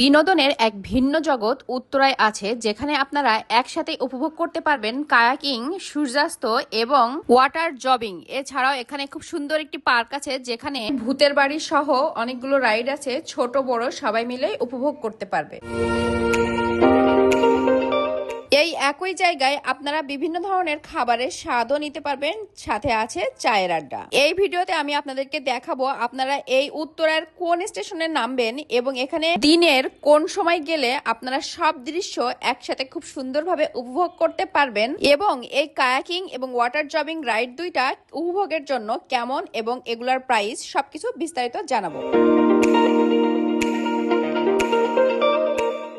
বিনোদনের এক ভিন্ন জগৎ উত্তরায় আছে, যেখানে আপনারা একসাথে উপভোগ করতে পারবেন কায়াকিং, সূর্যাস্ত এবং ওয়াটার জবিং এছাড়াও এখানে খুব সুন্দর একটি পার্ক আছে, যেখানে ভূতের বাড়ি সহ অনেকগুলো রাইড আছে, ছোট, বড়, সবাই মিলে উপভোগ করতে পারবে। একই জায়গায় আপনারা বিভিন্ন ধরনের খাবারের স্বাদও নিতে পারবেন, সাথে আছে চায়ের আড্ডা। এই ভিডিওতে আমি আপনাদেরকে দেখাবো আপনারা এই উত্তরার কোন স্টেশনে নামবেন এবং এখানে দিনের কোন সময় গেলে আপনারা সব দৃশ্য একসাথে খুব সুন্দরভাবে উপভোগ করতে পারবেন এবং এই কায়াকিং এবং ওয়াটার জবিং রাইড দুইটা উপভোগের জন্য কেমন এবং এগুলার প্রাইস সবকিছু বিস্তারিত জানাব।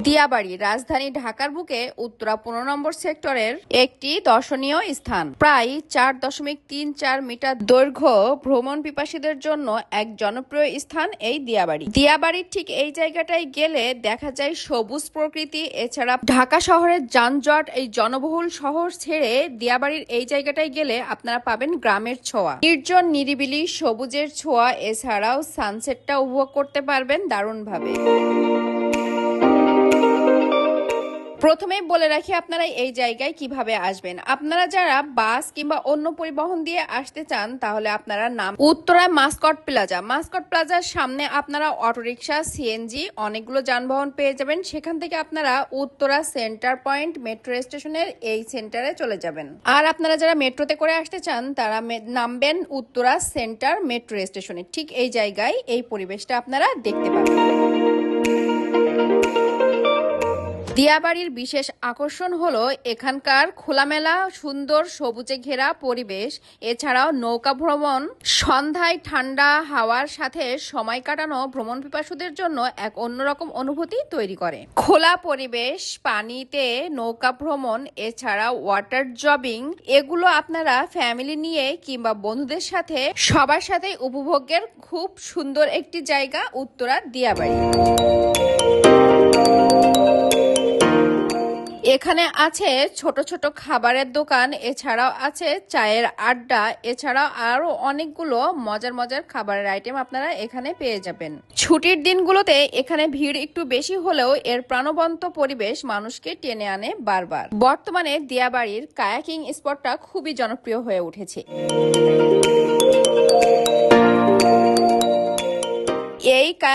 দিয়াবাড়ি, রাজধানী ঢাকার বুকে উত্তরা পনেরো নম্বর সেক্টরের একটি দর্শনীয় স্থান। প্রায় চার দশমিক তিন চার মিটার দৈর্ঘ্য ভ্রমণ পিপাসীদের জন্য এক জনপ্রিয় স্থান এই দিয়াবাড়ি। দিয়াবাড়ির ঠিক এই জায়গাটায় গেলে দেখা যায় সবুজ প্রকৃতি, এছাড়া ঢাকা শহরের যানজট, এই জনবহুল শহর ছেড়ে দিয়াবাড়ির এই জায়গাটায় গেলে আপনারা পাবেন গ্রামের ছোঁয়া। নির্জন, নিরিবিলি, সবুজের ছোঁয়া, এছাড়াও সানসেটটা উপভোগ করতে পারবেন দারুণভাবে। প্রথমেই বলে রাখি আপনারা এই জায়গায় কীভাবে আসবেন। আপনারা যারা বাস কিংবা অন্য পরিবহন দিয়ে আসতে চান, তাহলে আপনারা নাম উত্তরা মাস্কট প্লাজা। মাস্কট প্লাজার সামনে আপনারা অটোরিকশা, সিএনজি, অনেকগুলো যানবাহন পেয়ে যাবেন। সেখান থেকে আপনারা উত্তরা সেন্টার পয়েন্ট মেট্রো স্টেশনের এই সেন্টারে চলে যাবেন। আর আপনারা যারা মেট্রোতে করে আসতে চান, তারা নামবেন উত্তরা সেন্টার মেট্রো স্টেশনে। ঠিক এই জায়গায় এই পরিবেশটা আপনারা দেখতে পাবেন। দিয়াবাড়ির বিশেষ আকর্ষণ হল এখানকার খোলামেলা, সুন্দর, সবুজে ঘেরা পরিবেশ। এছাড়াও নৌকা ভ্রমণ, সন্ধ্যায় ঠান্ডা হাওয়ার সাথে সময় কাটানো ভ্রমণ পিপাসুদের জন্য এক অন্যরকম অনুভূতি তৈরি করে। খোলা পরিবেশ, পানিতে নৌকা ভ্রমণ এছাড়া ওয়াটার জবিং এগুলো আপনারা ফ্যামিলি নিয়ে কিংবা বন্ধুদের সাথে, সবার সাথে উপভোগের খুব সুন্দর একটি জায়গা উত্তরা দিয়াবাড়ি এখানে আছে ছোট ছোট খাবারের দোকান, এছাড়াও আছে চায়ের আড্ডা, এছাড়াও আরও অনেকগুলো মজার মজার খাবারের আইটেম আপনারা এখানে পেয়ে যাবেন। ছুটির দিনগুলোতে এখানে ভিড় একটু বেশি হলেও এর প্রাণবন্ত পরিবেশ মানুষকে টেনে আনে বারবার। বর্তমানে দিয়াবাড়ির কায়াকিং স্পটটা খুবই জনপ্রিয় হয়ে উঠেছে।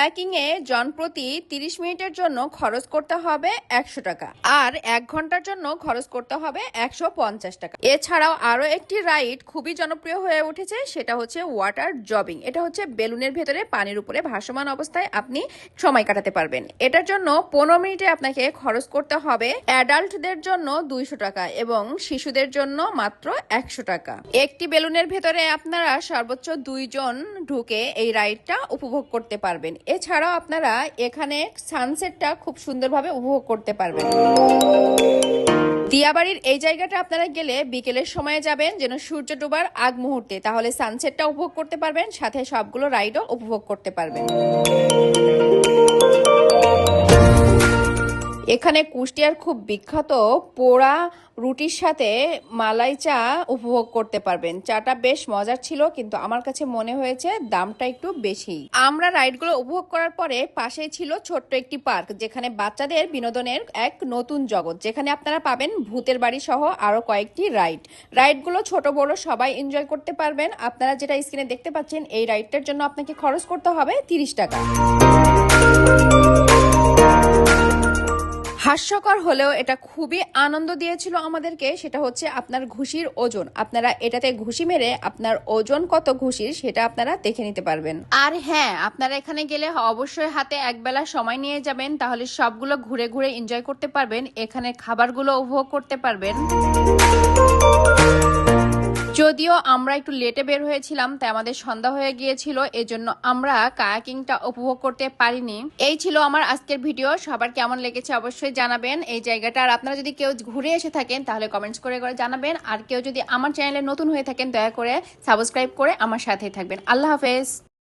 এই কায়াকিং এ জনপ্রতি তিরিশ মিনিটের জন্য খরচ করতে হবে একশো টাকা। আর এক ঘণ্টার জন্য খরচ করতে হবে একশো পঞ্চাশ টাকা। এছাড়াও আরও একটি রাইড খুবই জনপ্রিয় হয়ে উঠেছে, সেটা হচ্ছে ওয়াটার জবিং এটা হচ্ছে বেলুনের ভেতরে পানির উপরে ভাসমান অবস্থায় আপনি সময় কাটাতে পারবেন। এটার জন্য পনেরো মিনিটে আপনাকে খরচ করতে হবে অ্যাডাল্টদের জন্য দুইশো টাকা এবং শিশুদের জন্য মাত্র একশো টাকা। একটি বেলুনের ভেতরে আপনারা সর্বোচ্চ দুইজন ঢুকে এই রাইডটা উপভোগ করতে পারবেন। এছাড়াও আপনারা এখানে সানসেটটা খুব সুন্দরভাবে উপভোগ করতে পারবেন। দিয়াবাড়ির এই জায়গাটা আপনারা গেলে বিকেলের সময়ে যাবেন, যেন সূর্য ডোবার আগ মুহূর্তে। তাহলে সানসেটটা উপভোগ করতে পারবেন, সাথে সবগুলো রাইডও উপভোগ করতে পারবেন। এখানে কুষ্টিয়ার খুব বিখ্যাত পোড়া রুটির সাথে মালাই চা উপভোগ করতে পারবেন। চাটা বেশ মজার ছিল, কিন্তু আমার কাছে মনে হয়েছে দামটা একটু বেশি। আমরা রাইডগুলো উপভোগ করার পরে পাশেই ছিল ছোট্ট একটি পার্ক, যেখানে বাচ্চাদের বিনোদনের এক নতুন জগৎ, যেখানে আপনারা পাবেন ভূতের বাড়ি সহ আরও কয়েকটি রাইড। রাইডগুলো ছোট, বড়, সবাই এনজয় করতে পারবেন। আপনারা যেটা স্ক্রিনে দেখতে পাচ্ছেন, এই রাইডটার জন্য আপনাকে খরচ করতে হবে তিরিশ টাকা। হাস্যকর হলেও এটা খুবই আনন্দ দিয়েছিল আমাদেরকে, সেটা হচ্ছে আপনার ঘুষির ওজন। আপনারা এটাতে ঘুষি মেরে আপনার ওজন কত ঘুষির সেটা আপনারা দেখে নিতে পারবেন। আর হ্যাঁ আপনারা এখানে গেলে অবশ্যই হাতে একবেলা সময় নিয়ে যাবেন, তাহলে সবগুলো ঘুরে ঘুরে এনজয় করতে পারবেন এখানে খাবারগুলো উপভোগ করতে পারবেন। যদিও আমরা একটু লেটে বের হয়েছিলাম, তাই আমাদের সন্ধ্যা হয়ে গিয়েছিল, এজন্য আমরা কায়াকিংটা উপভোগ করতে পারিনি। এই ছিল আমার আজকের ভিডিও, সবার কেমন লেগেছে অবশ্যই জানাবেন। এই জায়গাটা, আর আপনারা যদি কেউ ঘুরে এসে থাকেন, তাহলে কমেন্টস করে করে জানাবেন। আর কেউ যদি আমার চ্যানেলে নতুন হয়ে থাকেন, দয়া করে সাবস্ক্রাইব করে আমার সাথেই থাকবেন। আল্লাহ হাফেজ।